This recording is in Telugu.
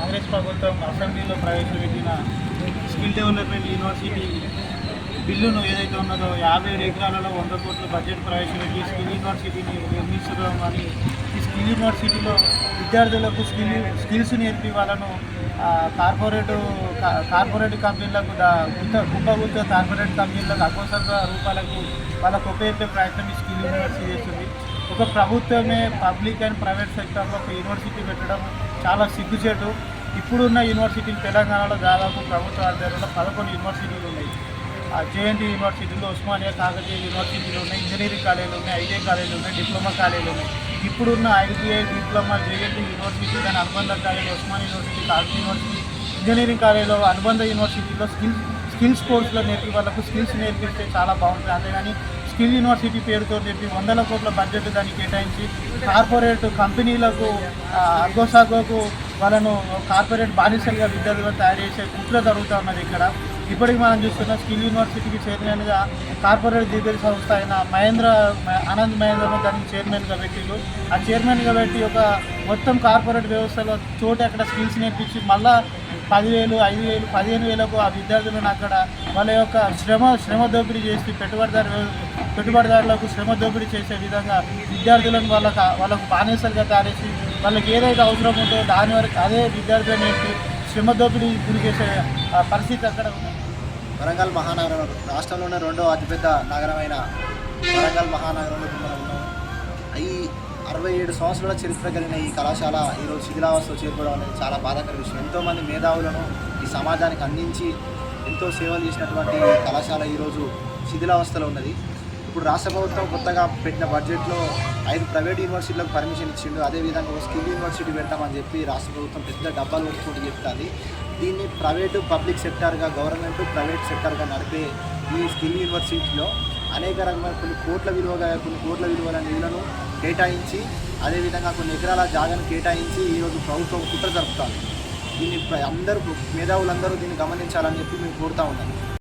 కాంగ్రెస్ ప్రభుత్వం అసెంబ్లీలో ప్రవేశపెట్టిన స్కిల్ డెవలప్మెంట్ యూనివర్సిటీ బిల్లును ఏదైతే ఉన్నదో యాభై ఏడు ఎకరాలలో వంద కోట్ల బడ్జెట్ ప్రవేశపెట్టి స్కిల్ యూనివర్సిటీని నిర్మించడం అని ఈ స్కిల్ యూనివర్సిటీలో విద్యార్థులకు స్కిల్ స్కిల్స్ నేర్పి వాళ్ళను కార్పొరేట్ కార్పొరేట్ కంపెనీలకు గుత్త కార్పొరేట్ కంపెనీలకు అకోసంత రూపాయలకు వాళ్ళకు ఉపయోగించే ప్రయత్నం ఈ స్కిల్ యూనివర్సిటీ చేస్తుంది. ఒక ప్రభుత్వమే పబ్లిక్ అండ్ ప్రైవేట్ సెక్టర్లో ఒక యూనివర్సిటీ పెట్టడం చాలా సిగ్గుచేటు. ఇప్పుడున్న యూనివర్సిటీలు తెలంగాణలో దాదాపు ప్రభుత్వ ఆధ్వర్యంలో పదకొండు యూనివర్సిటీలు ఉన్నాయి. జేఎన్టీ యూనివర్సిటీలు ఉస్మానియా కాకతీయ యూనివర్సిటీలు ఉన్నాయి ఇంజనీరింగ్ కాలేజీలు ఉన్నాయి ఐటీఐ కాలేజీలు ఉన్నాయి డిప్లొమా కాలేజీలు ఉన్నాయి. ఇప్పుడున్న ఐటీఐ డిప్లొమా జేఎన్టీ యూనివర్సిటీ దాని అనుబంధ college Osman university Kakatiya university engineering కాలేజీలో అనుబంధ యూనివర్సిటీలో స్కిల్స్ స్కిల్స్ కోర్సులో నేర్పి వాళ్ళకు స్కిల్స్ నేర్పిస్తే చాలా బాగుంటుంది. అంతేగాని స్కిల్ యూనివర్సిటీ పేరుతో చెప్పి వందల కోట్ల బడ్జెట్ దానికి కేటాయించి కార్పొరేట్ కంపెనీలకు అగోసాగోకు అగ్గోసాగోకు వాళ్ళను కార్పొరేట్ బానిసలుగా విద్యార్థులను తయారు చేసే కుట్ర జరుగుతూ ఉన్నది ఇక్కడ. ఇప్పటికి మనం చూస్తున్న స్కిల్ యూనివర్సిటీకి చైర్మన్గా కార్పొరేట్ దిగ్గజ సంస్థ అయిన మహేంద్ర ఆనంద్ మహేంద్రను దానికి చైర్మన్గా పెట్టిండు. ఆ చైర్మన్గా పెట్టి ఒక మొత్తం కార్పొరేట్ వ్యవస్థలో చోటు అక్కడ స్కిల్స్ నేర్పించి మళ్ళా పదివేలు ఐదు వేలు పదిహేను వేలకు ఆ విద్యార్థులను అక్కడ వాళ్ళ యొక్క శ్రమ శ్రమ దోపిడీ చేసి పెట్టుబడిదారు పెట్టుబడిదారులకు శ్రమ దోపిడీ చేసే విధంగా విద్యార్థులను వాళ్ళకు వాళ్ళకు బానిసలుగా తయారేసి వాళ్ళకి ఏదైతే అవసరం ఉందో దాని వరకు అదే విద్యార్థులను నేర్పి శ్రమ దోపిడీ గురి చేసే ఆ, పరిస్థితి అక్కడ ఉంది. వరంగల్ మహానగరం రాష్ట్రంలోనే రెండో అతిపెద్ద నగరమైన వరంగల్ మహానగరంలో మనం ఉన్నాం. ఈ అరవై ఏడు సంవత్సరాల చరిత్ర కలిగిన ఈ కళాశాల ఈరోజు శిథిలావస్థలో చేరుకోవడం అనేది చాలా బాధాకర విషయం. ఎంతోమంది మేధావులను ఈ సమాజానికి అందించి ఎంతో సేవలు చేసినటువంటి ఈ కళాశాల ఈరోజు శిథిలావస్థలో ఉన్నది. ఇప్పుడు రాష్ట్ర ప్రభుత్వం కొత్తగా పెట్టిన బడ్జెట్లో ఐదు ప్రైవేట్ యూనివర్సిటీలకు పర్మిషన్ ఇచ్చిండు. అదేవిధంగా ఒక స్కిల్ యూనివర్సిటీ పెడతామని చెప్పి రాష్ట్ర ప్రభుత్వం పెద్ద డబ్బాలు కొట్టుకుంటూ చెప్తుంది. దీన్ని ప్రైవేటు పబ్లిక్ సెక్టార్గా గవర్నమెంట్ ప్రైవేట్ సెక్టార్గా నడిపే ఈ స్కిల్ యూనివర్సిటీలో అనేక రకమైన కొన్ని కోట్ల విలువగా కొన్ని కోట్ల విలువల నిధులను కేటాయించి అదేవిధంగా కొన్ని ఎకరాల జాగాను కేటాయించి ఈరోజు ప్రభుత్వం కుట్ర జరుపుతారు దీన్ని ప్ర- అందరూ మేధావులందరూ దీన్ని గమనించాలని చెప్పి మేము కోరుతా ఉన్నాం.